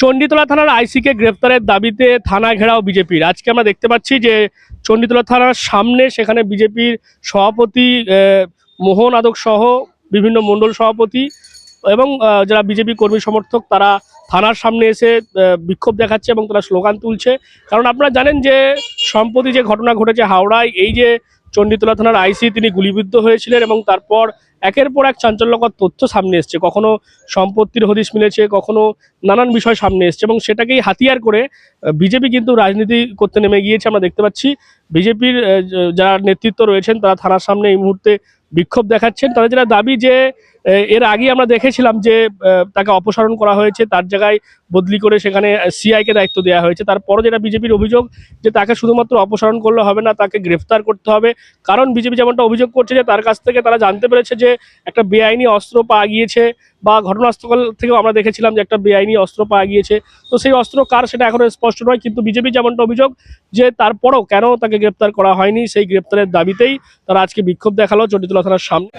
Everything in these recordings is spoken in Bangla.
চণ্ডীতলা থানার আইসিকে গ্রেফতারের দাবিতে থানা ঘেরাও বিজেপির। আজকে আমরা দেখতে পাচ্ছি যে চণ্ডীতলা থানার সামনে সেখানে বিজেপির সভাপতি মোহন আদক সহ বিভিন্ন মণ্ডল সভাপতি এবং যারা বিজেপি কর্মী সমর্থক, তারা থানার সামনে এসে বিক্ষোভ দেখাচ্ছে এবং তারা স্লোগান তুলছে। কারণ আপনারা জানেন যে সম্প্রতি যে ঘটনা ঘটেছে হাওড়ায়, এই যে চণ্ডীতলা থানার আইসি তিনি গুলিবিদ্ধ হয়েছিলেন এবং তারপর একের পর এক চাঞ্চল্যকর তথ্য সামনে এসছে। কখনো সম্পত্তির হদিস মিলেছে, কখনো নানান বিষয় সামনে এসছে এবং সেটাকেই হাতিয়ার করে বিজেপি কিন্তু রাজনীতি করতে নেমে গিয়েছে আমরা দেখতে পাচ্ছি। বিজেপির যারা নেতৃত্ব রয়েছেন তারা থানার সামনে এই মুহূর্তে বিক্ষোভ দেখাচ্ছেন। তাদের যারা দাবি যে এর আগে আমরা দেখেছিলাম যে তাকে অপসারণ করা হয়েছে, তার জায়গায় বদলি করে সেখানে সিআইকে দায়িত্ব দেওয়া হয়েছে। তারপরও যেটা বিজেপির অভিযোগ, যে তাকে শুধুমাত্র অপসারণ করলে হবে না, তাকে গ্রেফতার করতে হবে। কারণ বিজেপি যেমনটা অভিযোগ করছে যে, তার কাছ থেকে তারা জানতে পেরেছে যে, একটা বেআইনি অস্ত্র পাওয়া গিয়েছে বা ঘটনাস্থল থেকেও আমরা দেখেছিলাম যে, একটা বেআইনি অস্ত্র পাওয়া গিয়েছে। তো সেই অস্ত্র কার সেটা এখনও স্পষ্ট নয়, কিন্তু বিজেপি যেমনটা অভিযোগ যে, তারপরও কেন তাকে গ্রেপ্তার করা হয়নি সেই গ্রেপ্তারের দাবিতেই তারা আজকে বিক্ষোভ দেখাল চণ্ডীতলা থানার সামনে।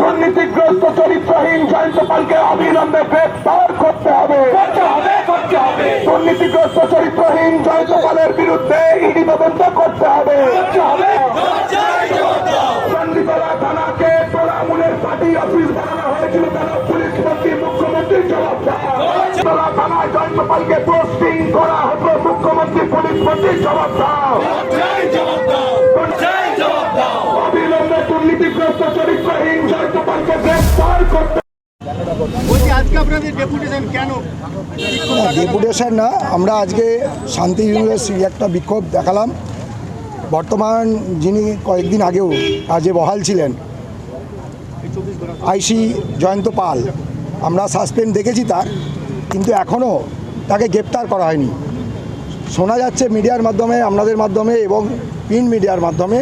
দুর্নীতিগ্রস্ত চরিত্রহীন জয়ন্ত পালকে অবিলম্বে গ্রেফতার করতে হবে। দুর্নীতিগ্রস্ত চরিত্রহীন জয়ন্ত পালের বিরুদ্ধে ইডি তদন্ত করতে হবে। চণ্ডীতলা থানাকে তোলামূলের পার্টি অফিস বানানো হয়েছিল কেন পুলিশ মন্ত্রী মুখ্যমন্ত্রীর জবাব দাও চণ্ডীতলা থানায় জয়ন্ত পালকে পোস্টিং করা জবাব দাও। অবিলম্বে দুর্নীতিগ্রস্ত চরিত্রহীন গ্রেফতার করতে ডেপুটেশন না আমরা আজকে শান্তি ইউনিভার্সিটি একটা বিক্ষোভ দেখালাম। বর্তমান যিনি কয়েকদিন আগেও কাজে বহাল ছিলেন আইসি জয়ন্ত পাল। আমরা সাসপেন্ড দেখেছি তার কিন্তু এখনও তাকে গ্রেপ্তার করা হয়নি। শোনা যাচ্ছে মিডিয়ার মাধ্যমে, আপনাদের মাধ্যমে এবং প্রিন্ট মিডিয়ার মাধ্যমে।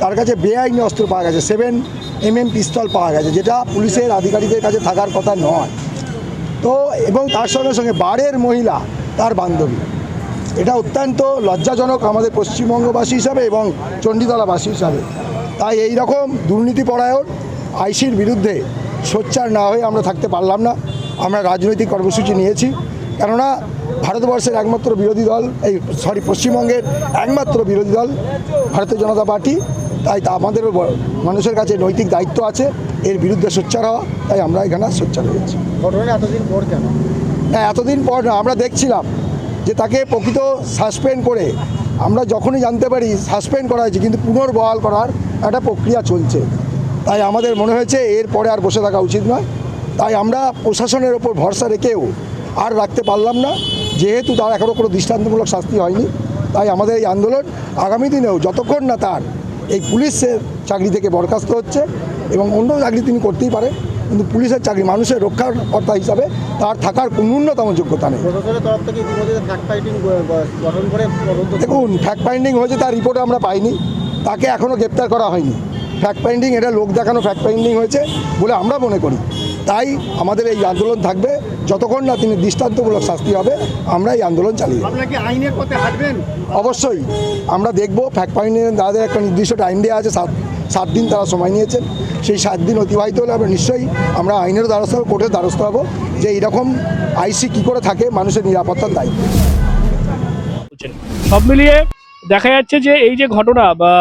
তার কাছে বেআইনি অস্ত্র পাওয়া গেছে সেভেন এম এম পিস্তল পাওয়া গেছে, যেটা পুলিশের আধিকারিকের কাছে থাকার কথা নয়। তো, এবং তার সঙ্গে সঙ্গে বারের মহিলা, তার বান্ধবী। এটা অত্যন্ত লজ্জাজনক আমাদের পশ্চিমবঙ্গবাসী হিসাবে এবং চণ্ডীতলাবাসী হিসাবে। তাই এই রকম দুর্নীতিপরায়ণ আইসির বিরুদ্ধে সোচ্চার না হয়ে আমরা থাকতে পারলাম না। আমরা রাজনৈতিক কর্মসূচি নিয়েছি। কেননা ভারতবর্ষের একমাত্র বিরোধী দল এই সরি পশ্চিমবঙ্গের একমাত্র বিরোধী দল ভারতীয় জনতা পার্টি। তাই তা আমাদেরও মানুষের কাছে নৈতিক দায়িত্ব আছে এর বিরুদ্ধে সোচ্চার হওয়া তাই আমরা এখানে সোচ্চার হয়েছি ঘটনা এতদিন পর কেন? না এতদিন পর না আমরা দেখছিলাম যে তাকে প্রকৃত সাসপেন্ড করে আমরা যখনই জানতে পারি সাসপেন্ড করা হয়েছে কিন্তু পুনর্বহাল করার একটা প্রক্রিয়া চলছে। তাই আমাদের মনে হয়েছে এর পরে আর বসে থাকা উচিত নয়। তাই আমরা প্রশাসনের ওপর ভরসা রেখেও আর রাখতে পারলাম না। যেহেতু তার এখনও কোনো দৃষ্টান্তমূলক শাস্তি হয়নি তাই আমাদের এই আন্দোলন আগামী দিনেও যতক্ষণ না তার এই পুলিশের চাকরি থেকে বরখাস্ত হচ্ছে এবং অন্য চাকরি তিনি করতেই পারে কিন্তু পুলিশের চাকরি মানুষের রক্ষাকর্তা হিসাবে তার থাকার কোনো ন্যূনতম যোগ্যতা নেই। দেখুন ফ্যাক্ট ফাইন্ডিং হয়েছে তার রিপোর্ট আমরা পাইনি। তাকে এখনও গ্রেপ্তার করা হয়নি। ফ্যাক্ট ফাইন্ডিং এটা লোক দেখানো ফ্যাক্ট ফাইন্ডিং হয়েছে বলে আমরা মনে করি। তাই আমাদের এই আন্দোলন থাকবে। যতক্ষণ না তিনি দৃষ্টান্তমূলক শাস্তি হবে আমরা এই আন্দোলন চালিয়ে যাব। আপনারা কি আইনের পথে হাঁটবেন? অবশ্যই। আমরা দেখব ফ্যাক্ট ফাইন্ডিং তাদের একটা নির্দিষ্ট টাইম দেওয়া আছে সাত সাত দিন তারা সময় নিয়েছেন। সেই সাত দিন অতিবাহিত হলে আমরা নিশ্চয়ই আমরা আইনেরও দ্বারস্থ হব কোর্টের দ্বারস্থ হব যে এইরকম আইসি কী করে থাকে মানুষের নিরাপত্তার দায়িত্ব। সব মিলিয়ে দেখা যাচ্ছে যে এই যে ঘটনা বা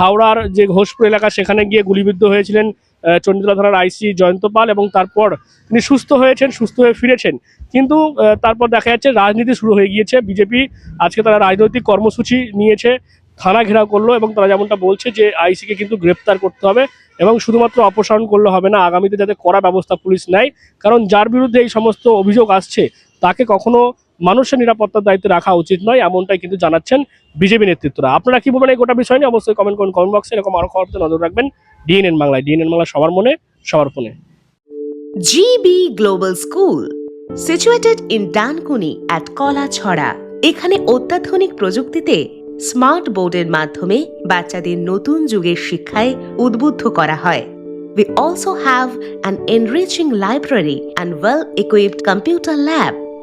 হাওড়ার যে ঘোষপুর এলাকা সেখানে গিয়ে গুলিবিদ্ধ হয়েছিলেন আহ, চণ্ডীতলা থানার আইসি জয়ন্ত পাল এবং তারপর তিনি সুস্থ হয়েছেন সুস্থ হয়ে ফিরেছেন। কিন্তু তারপর দেখা যাচ্ছে রাজনীতি শুরু হয়ে গিয়েছে। বিজেপি আজকে তারা রাজনৈতিক কর্মসূচি নিয়েছে থানা ঘেরাও করল এবং তারা যেমনটা বলছে যে আইসিকে কিন্তু গ্রেপ্তার করতে হবে এবং শুধুমাত্র অপসারণ করলে হবে না আগামীতে যাতে করা ব্যবস্থা পুলিশ নেয়। কারণ যার বিরুদ্ধে এই সমস্ত অভিযোগ আসছে তাকে কখনো মানুষের নিরাপত্তার দায়িত্বে রাখা উচিত নয় এমনটাই কিন্তু জানাচ্ছেন বিজেপি নেতৃত্বরা। আপনারা কি বলবেন এই গোটা বিষয় নিয়ে? অবশ্যই কমেন্ট করুন কমেন্ট বক্সে এরকম আরও খবর নজর রাখবেন ডিএনএন বাংলায়। ডিএনএন বাংলা সবার মনে সবার ফোনে। GB Global School, situated in Dankuni at Kolachhara. এখানে অত্যাধুনিক প্রযুক্তিতে স্মার্ট বোর্ডের মাধ্যমে বাচ্চাদের নতুন যুগের শিক্ষায় উদ্বুদ্ধ করা হয়। We also have an enriching library and well equipped computer lab.